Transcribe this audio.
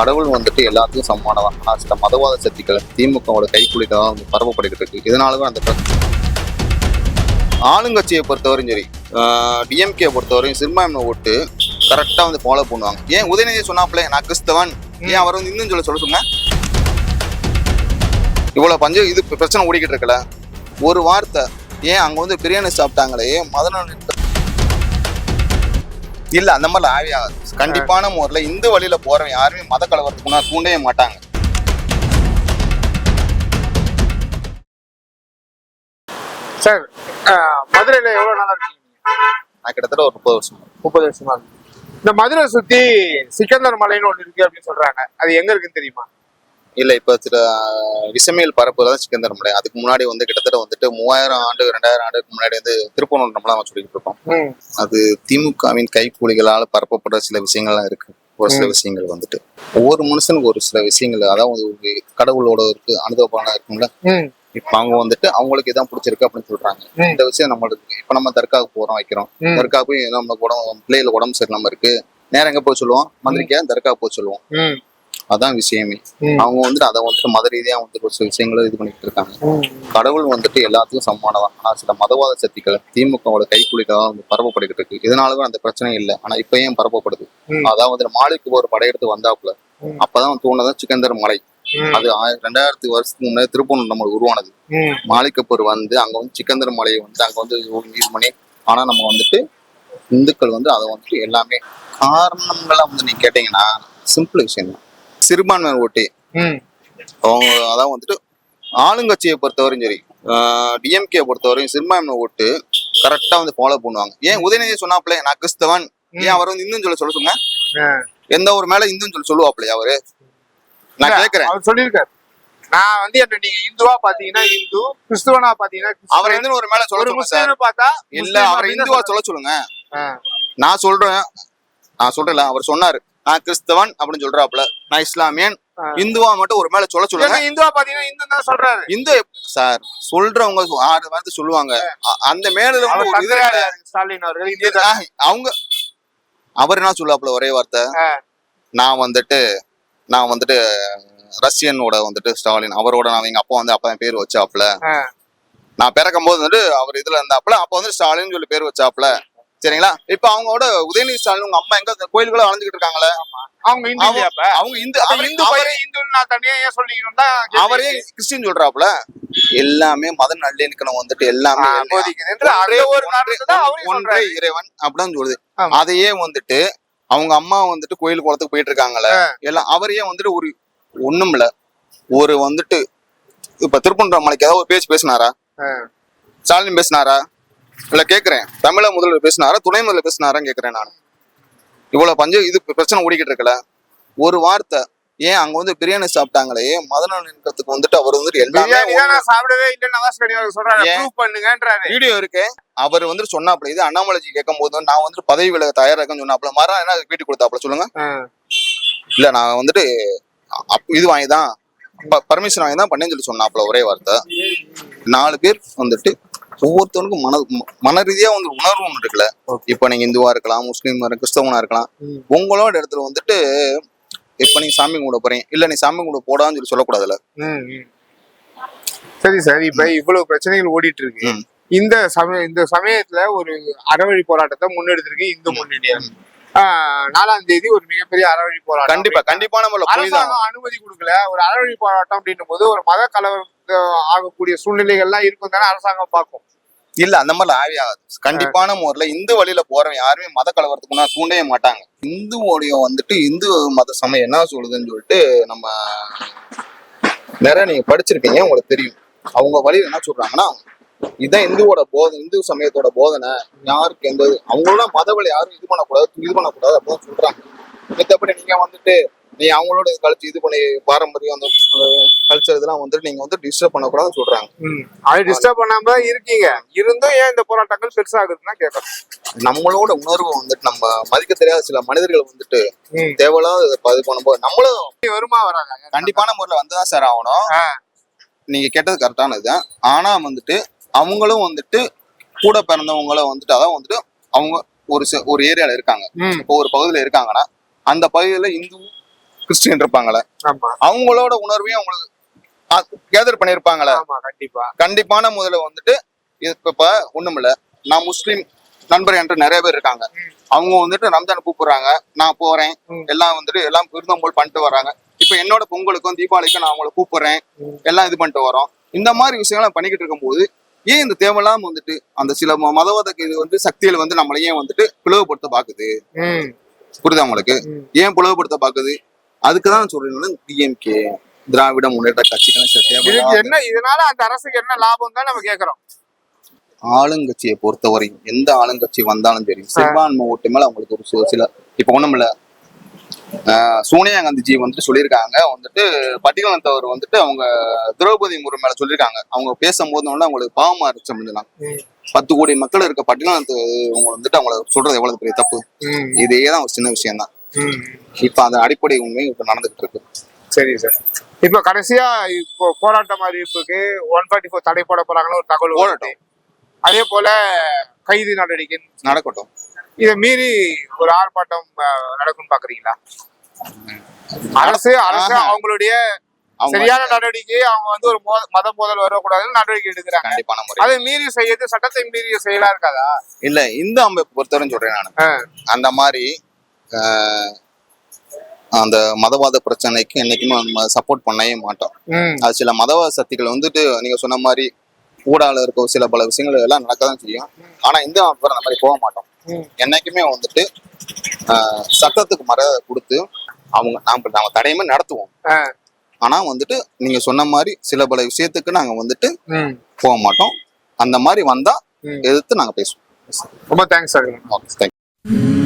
கடவுள் வந்துட்டு எல்லாத்தையும் சமமானதான் ஆனால் சில மதவாத சக்திகள் திமுகவோட கைக்குலிக்க தான் வந்து பரப்பப்பட்டுக்கிட்டு இருக்கு. இதனாலதான் அந்த பிரச்சனை. ஆளுங்கட்சியை பொறுத்தவரையும் சரி டிஎம்கே பொறுத்தவரையும் சிறுபான்மை ஓட்டு கரெக்டாக வந்து ஃபாலோ பண்ணுவாங்க. ஏன் உதயநிதி சொன்னாப்ல நான் கிறிஸ்தவன். ஏன் அவர் வந்து இன்னும் சொல்ல சொல்ல சொன்னேன் இவ்வளோ பஞ்சம் இது பிரச்சனை ஓடிக்கிட்டு இருக்கல. ஒரு வார்த்தை ஏன் அங்கே வந்து பிரியாணி சாப்பிட்டாங்களே மதநல இல்ல அந்த மாதிரிலாம் ஆவே ஆகாது. கண்டிப்பான முறையில் இந்த வழியில போறவன் யாருமே மத கலவரத்துக்கு முன்னாடி தூண்டவே மாட்டாங்க. சார் மதுரையில எவ்வளவு நாளா இருக்கீங்க? நான் கிட்டத்தட்ட ஒரு முப்பது வருஷம் முப்பது வருஷமா இந்த மதுரை சுத்தி சிக்கந்தர் மலைன்னு ஒண்ணு இருக்கு அப்படின்னு சொல்றாங்க. அது எங்க இருக்குன்னு தெரியுமா? இல்ல இப்ப சில விசமியல் பரப்புல தான் சிக்கந்தர் மலை அதுக்கு முன்னாடி வந்து கிட்டத்தட்ட வந்துட்டு மூவாயிரம் ஆண்டு ரெண்டாயிரம் ஆண்டுக்கு முன்னாடி வந்து திருப்பூர் நம்மளாம் சொல்லிட்டு இருக்கோம் அது திமுகவின் கைக்கூலிகளால் பரப்பப்படுற சில விஷயங்கள்லாம் இருக்கு. ஒரு சில விஷயங்கள் வந்துட்டு. ஒவ்வொரு மனுஷனுக்கு ஒரு சில விஷயங்கள் அதாவது கடவுளோட இருக்கு அனுபவமான இருக்கும்ல. இப்ப அவங்க வந்துட்டு அவங்களுக்கு இதான் பிடிச்சிருக்கு அப்படின்னு சொல்றாங்க. இந்த விஷயம் நம்மளுக்கு இப்ப நம்ம தர்காவுக்கு போறோம் வைக்கிறோம். ம். தர்கா போய் நம்ம உடம்பு பிள்ளைகளுக்கு உடம்பு சரியில்லாம இருக்கு. நேரம் எங்க போய் சொல்லுவோம்? மந்திரிக்கா தர்கா போய் சொல்லுவோம். அதான் விஷயமே. அவங்க வந்துட்டு அதை வந்துட்டு மத ரீதியா வந்துட்டு ஒரு சில விஷயங்களை இது பண்ணிட்டு இருக்காங்க. கடவுள் வந்துட்டு எல்லாத்துக்கும் சமமானதான். ஆனா சில மதவாத சக்திகள் திமுகவோட கைக்குலிக்க தான் வந்து பரப்பப்பட்டுக்கிட்டு இருக்கு. இதனாலதான் அந்த பிரச்சனை இல்லை. ஆனா இப்ப ஏன் பரப்பப்படுது? ம். அதாவது மாலைக்கு ஒரு படையெடுத்து வந்தாப்புல. அப்பதான் தோணுதான் சிக்கந்தர் மலை. அது ரெண்டாயிரத்தி வருஷத்துக்கு முன்னாடி திருப்பூர் நம்ம உருவானது. மாலிகப்பூர் வந்து அங்க வந்து சிக்கந்தர் மலையை வந்து அங்க வந்து இது பண்ணி ஆனா நம்ம வந்துட்டு இந்துக்கள் வந்து அதை வந்துட்டு எல்லாமே காரணங்களா வந்து நீங்க கேட்டீங்கன்னா சிம்பிள் விஷயம் தான் சிறுபான்மை ஓட்டு. அவங்க அதான் வந்துட்டு ஆளுங்கட்சியை பொறுத்தவரையும் சரி டிஎம்கே பொறுத்தவரையும் சிறுபான்மை ஓட்டு கரெக்டா வந்து ஃபாலோ பண்ணுவாங்க. ஏன் உதயநிதி சொன்னாப்ல நான் கிறிஸ்தவன். ஏன் அவர் வந்து இந்துன்னு சொல்ல சொல்ல சொன்ன. எந்த ஒரு மேல இந்துன்னு சொல்லி சொல்லுவாப்லையா அவரு? நான் கேக்குறேன். அவர் சொல்லியிருக்காரு. நான் வந்து என்ன நீங்க இந்துவா பாத்தீங்கன்னா இந்து கிறிஸ்துவனா பாத்தீங்கன்னா. அவர் எந்த ஒரு மேல சொல்ல முஸ்லீம் பார்த்தா இல்ல அவரை இந்துவா சொல்ல சொல்லுங்க. நான் சொல்றேன். நான் சொல்றேன்ல அவர் சொன்னாரு. நான் கிறிஸ்தவன் அப்படின்னு சொல்றாப்ல நான் இஸ்லாமியன். இந்துவா மட்டும் ஒரு மேல சொல்ல சொல்லுங்க. ஏங்க இந்துவா பாத்தீங்கன்னா இந்து தான் சொல்றாரு. இந்து சார் சொல்றவங்க ஆறு வார்த்தை சொல்லுவாங்க. அந்த மேல? ஸ்டாலின் அவர்கள் அவங்க அவர் என்ன சொல்லுவாப்ல ஒரே வார்த்தை. நான் வந்துட்டு நான் வந்துட்டு ரஷ்யனோட வந்துட்டு ஸ்டாலின். அவரோட நான் எங்க அப்பா வந்து அப்பதான் பேர் வச்சாப்ல. நான் பிறக்கும் போது வந்துட்டு அவர் இதுல இருந்தாப்ல அப்ப வந்து ஸ்டாலின் சொல்லி பேர் வச்சாப்ல சரிங்களா இப்ப அவங்களோட உதயநிதி ஸ்டாலின் உங்க அம்மா எங்க கோயில்களை வளர்ந்துகிட்டு இருக்காங்களே அவங்க இந்து? அவங்க இந்து அவரே- இந்து அவரே பையன் இந்துன்னு நான் தனியா ஏன் சொல்லிக்கணும் தான் கேள்வி. அவரே கிறிஸ்டின் சொல்றாப்ல எல்லாமே மத நல்லிணக்கணம் வந்துட்டு எல்லாமே ஒரு ஒன்றே. இறைவன் அப்படிதான் சொல்லுது. அதையே வந்துட்டு அவங்க அம்மா வந்துட்டு கோயில் குளத்துக்கு போயிட்டு இருக்காங்கல்ல எல்லாம் அவரையே வந்துட்டு ஒரு ஒண்ணும் இல்ல ஒரு வந்துட்டு இப்ப திருப்பன்ற மலைக்கு ஏதாவது ஒரு பேச்சு பேசினாரா. ஸ்டாலின் பேசினாரா இல்ல கேக்குறேன். தமிழக முதல்வர் பேசினாரா துணை முதல்வர் பேசினாரான்னு கேக்குறேன் நான். இவ்வளவு பஞ்சம் இது பிரச்சனை ஓடிக்கிட்டு இருக்கல ஒரு வார்த்தை ஏன் அங்க வந்து பிரியாணி சாப்பிட்டாங்களே மதன நின்றதுக்கு வந்துட்டு அவர் வந்துட்டு எல்லாமே நான் சாப்பிடவே இல்லைன்னு சொல்றாரு பண்ணுங்கன்றாரு. வீடியோ இருக்கு. அவர் வந்துட்டு சொன்னாப்ல இது அண்ணாமலைஜி கேட்கும் போது நான் வந்துட்டு பதவி விலக தயாரா இருக்கேன்னு சொன்னாப்ல மரம் என்ன வீட்டுக்கு கொடுத்தாப்ல சொல்லுங்க. இல்ல நான் வந்துட்டு இது வாங்கி தான் பர்மிஷன் வாங்கி தான் பண்ணேன்னு சொல்லி சொன்னாப்ல ஒரே வார்த்தை. நாலு பேர் வந்துட்டு ஒவ்வொருத்தவனுக்கும் மன மன ரீதியா வந்து உணர்வு ஒன்று இருக்குல்ல. இப்ப நீங்க இந்துவா இருக்கலாம் முஸ்லீம் கிறிஸ்தவனா இருக்கலாம். உங்களோட இடத்துல வந்துட்டு இப்ப நீங்க சாமி கும்பிட போறீங்க. இல்ல நீ சாமி கும்பிட போடான்னு சொல்லி சொல்லக்கூடாதுல்ல. சரி சார். இப்ப இவ்வளவு பிரச்சனைகள் ஓடிட்டு இருக்கு. இந்த சமய இந்த சமயத்துல ஒரு அறவழி போராட்டத்தை முன்னெடுத்திருக்கு இந்து முன்னணியார் ஆஹ், நாலாம் தேதி ஒரு மிகப்பெரிய அறவழி போராட்டம். கண்டிப்பா கண்டிப்பான முறையில் புரியுதா. அரசாங்கம் அனுமதி கொடுக்கல. ஒரு அறவழி போராட்டம் அப்படின்னும் போது ஒரு மத கலவரம் ஆகக்கூடிய சூழ்நிலைகள்லாம் இருக்கும் தானே அரசாங்கம் பார்க்கும். இல்ல அந்த மாதிரி ஆவே ஆகாது. கண்டிப்பான முறையில இந்து வழியில போறவன் யாருமே மத கலவரத்துக்கு முன்னாடி தூண்டவே மாட்டாங்க. இந்துவோடைய வந்துட்டு இந்து மத சமயம் என்ன சொல்லுதுன்னு சொல்லிட்டு நம்ம நிறைய நீங்க படிச்சிருப்பீங்க உங்களுக்கு தெரியும். அவங்க வழியில என்ன சொல்றாங்கன்னா இதான் இந்துவோட போதனை இந்து சமயத்தோட போதனை யாருக்கு எந்த அவங்களோட மதவழி யாரும் இது பண்ணக்கூடாது இது பண்ணக்கூடாது அப்படின்னு சொல்றாங்க. மித்தபடி நீங்க வந்துட்டு நீ அவங்களோட கழிச்சு இது பண்ணி பாரம்பரியம் அந்த கல்ச்சர் இதெல்லாம் வந்துட்டு நீங்க வந்து டிஸ்டர்ப் பண்ணக்கூடாதுன்னு சொல்றாங்க. அது டிஸ்டர்ப் பண்ணாம தான் இருக்கீங்க. இருந்தும் ஏன் இந்த போராட்டங்கள் பெருசாகுதுன்னா கேட்கறேன். நம்மளோட உணர்வு வந்துட்டு நம்ம மதிக்க தெரியாத சில மனிதர்கள் வந்துட்டு. தேவையில்லாத இதை பண்ணும்போது நம்மளும் வருமா வராங்க? கண்டிப்பான முறையில் வந்துதான் சார் ஆகணும். நீங்க கேட்டது கரெக்டானதுதான் ஆனா வந்துட்டு அவங்களும் வந்துட்டு கூட பிறந்தவங்கள வந்துட்டு அதான் வந்துட்டு அவங்க ஒரு ஒரு ஏரியால இருக்காங்க. இப்போ ஒரு பகுதியில இருக்காங்கன்னா அந்த பகுதியில இந்து கிறிஸ்டின் இருப்பாங்களே அவங்களோட உணர்வையும் அவங்களுக்கு கேதர் பண்ணியிருப்பாங்களே ஆமா கண்டிப்பா. கண்டிப்பான முதல்ல வந்துட்டு இப்ப இப்ப ஒண்ணுமில்ல நான் முஸ்லீம் நண்பர் என்கிட்ட நிறைய பேர் இருக்காங்க. அவங்க வந்துட்டு ரம்ஜான் கூப்பிடுறாங்க. நான் போறேன். எல்லாம் வந்துட்டு எல்லாம் விருந்தம்போல் பண்ணிட்டு வர்றாங்க இப்ப என்னோட பொங்கலுக்கும் தீபாவளிக்கும் நான் அவங்கள கூப்பிடுறேன். எல்லாம் இது பண்ணிட்டு வரோம். இந்த மாதிரி விஷயங்களை பண்ணிக்கிட்டு இருக்கும்போது ஏன் இந்த தேவையில்லாம வந்துட்டு அந்த சில மதவாத இது வந்து சக்திகள் வந்து நம்மளை ஏன் வந்துட்டு பிளவுபடுத்த பாக்குது புரியுதா உங்களுக்கு. ஏன் பிளவுபடுத்த பாக்குது அதுக்குதான் சொல்றேன் டிஎம்கே திராவிட முன்னேற்ற கட்சிகள் என்ன இதனால அந்த அரசுக்கு என்ன லாபம் தான் நம்ம கேக்குறோம். ஆளுங்கட்சியை பொறுத்தவரை எந்த ஆளுங்கட்சி வந்தாலும் சரி சிறுபான்மை ஓட்டு மேல அவங்களுக்கு ஒரு சில- இப்ப ஒண்ணும் இல்ல சோனியா காந்திஜி வந்துட்டு சொல்லியிருக்காங்க. வந்துட்டு பட்டியலத்தவர் வந்துட்டு அவங்க திரௌபதி முர்மு மேல சொல்லியிருக்காங்க. அவங்க பேசும்போது வந்து அவங்களுக்கு பாவமா இருந்துச்சு அப்படின்னா பத்து கோடி மக்கள் இருக்க பட்டியலத்து அவங்க வந்துட்டு அவங்கள சொல்றது எவ்வளவு பெரிய தப்பு? இதே தான் ஒரு சின்ன விஷயம் தான். இப்ப அந்த அடிப்படை உண்மை இப்ப நடந்துகிட்டு இருக்கு. சரி சார். இப்ப கடைசியா இப்போ போராட்டம் அறிவிப்புக்கு ஒன் ஃபார்ட்டி ஃபோர் தடை போட போறாங்கன்னு ஒரு தகவல். போராட்டம். அதே போல கைது நடவடிக்கை நடக்கட்டும். இதை மீறி ஒரு ஆர்ப்பாட்டம் அஹ், நடக்கும்னு பாக்குறீங்களா? அரசு அரசு. அவங்களுடைய அவங்க சரியான நடவடிக்கை அவங்க வந்து ஒரு மத மோதல் வரக்கூடாதுன்னு நடவடிக்கை எடுக்கிறாங்க. அதை மீறி செய்யறது சட்டத்தை மீறிய செயலா இருக்காதா? இல்ல இந்த அமைப்பு பொறுத்தவரை சொல்றேன் நான். அந்த மாதிரி அந்த மதவாத பிரச்சனைக்கு என்னைக்குமே நம்ம சப்போர்ட் பண்ணவே மாட்டோம். அது சில மதவாத சக்திகள் வந்துட்டு நீங்க சொன்ன மாதிரி ஊடால இருக்க சில பல விஷயங்கள் எல்லாம் நடக்கதான் செய்யும். ஆனா இந்த அமைப்பு அந்த மாதிரி போக மாட்டோம். என்னைக்குமே வந்துட்டு சட்டத்துக்கு மரியாதை கொடுத்து அவங்க நாம நாம தடையுமே நடத்துவோம். ஆனா வந்துட்டு நீங்க சொன்ன மாதிரி சில பல விஷயத்துக்கு நாங்க வந்துட்டு போக மாட்டோம். அந்த மாதிரி வந்தா. எதிர்த்து நாங்க பேசுவோம். ரொம்ப தேங்க்ஸ் சார் ஓகே தேங்க்யூ